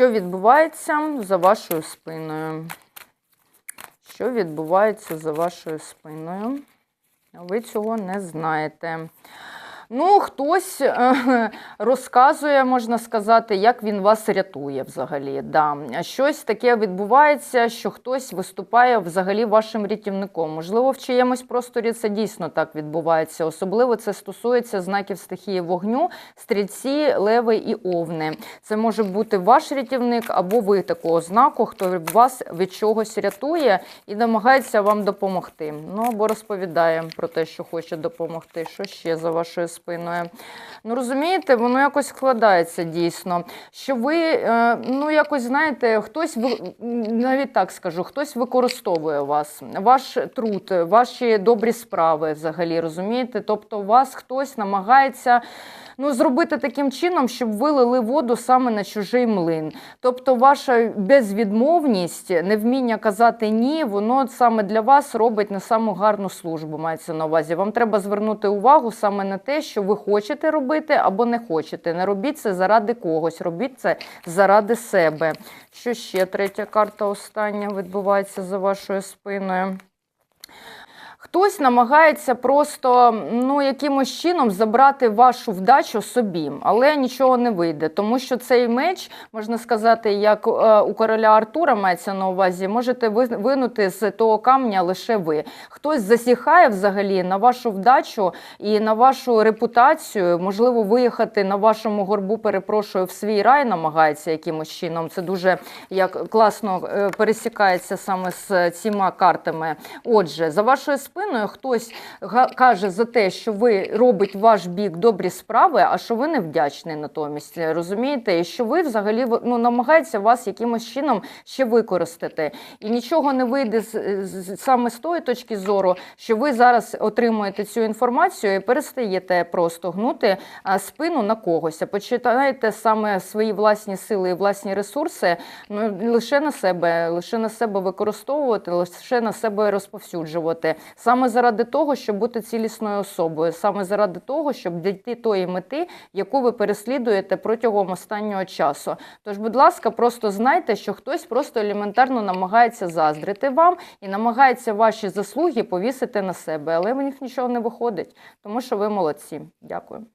Що відбувається за вашою спиною? Що відбувається за вашою спиною? Ви цього не знаєте. Ну, хтось е, розказує, можна сказати, як він вас рятує взагалі. Да. Щось таке відбувається, що хтось виступає взагалі вашим рятівником. Можливо, в чиємусь просторі це дійсно так відбувається. Особливо це стосується знаків стихії вогню, стрільці, леви і овни. Це може бути ваш рятівник або ви такого знаку, хто вас від чогось рятує і намагається вам допомогти. Ну або розповідає про те, що хоче допомогти. Що ще за вашою спиною? Ну розумієте, воно якось складається дійсно. Що ви, е, ну якось знаєте, хтось навіть так скажу, хтось використовує вас, ваш труд, ваші добрі справи взагалі, розумієте? Тобто вас хтось намагається. Ну, зробити таким чином, щоб ви лили воду саме на чужий млин. Тобто, ваша безвідмовність, невміння казати ні, воно саме для вас робить не саму гарну службу. Мається на увазі. Вам треба звернути увагу саме на те, що ви хочете робити або не хочете. Не робіть це заради когось, робіть це заради себе. Що ще третя карта остання відбувається за вашою спиною? Хтось намагається просто ну, якимось чином забрати вашу вдачу собі, але нічого не вийде, тому що цей меч, можна сказати, як е, у короля Артура мається на увазі, можете винути з того камня лише ви. Хтось засіхає взагалі на вашу вдачу і на вашу репутацію, можливо, виїхати на вашому горбу, перепрошую, в свій рай намагається якимось чином. Це дуже як класно е, пересікається саме з цими картами. Отже, за вашою спиною хтось га- каже за те, що ви робить ваш бік добрі справи, а що ви не вдячний натомість. Розумієте? І що ви взагалі ну, намагається вас якимось чином ще використати. І нічого не вийде з, саме з тої точки зору, що ви зараз отримуєте цю інформацію і перестаєте просто гнути спину на когось, починаєте саме свої власні сили і власні ресурси ну, лише на себе, лише на себе використовувати, лише на себе розповсюджувати. Саме заради того, щоб бути цілісною особою, саме заради того, щоб дійти тої мети, яку ви переслідуєте протягом останнього часу. Тож, будь ласка, просто знайте, що хтось просто елементарно намагається заздрити вам і намагається ваші заслуги повісити на себе, але в них нічого не виходить, тому що ви молодці. Дякую.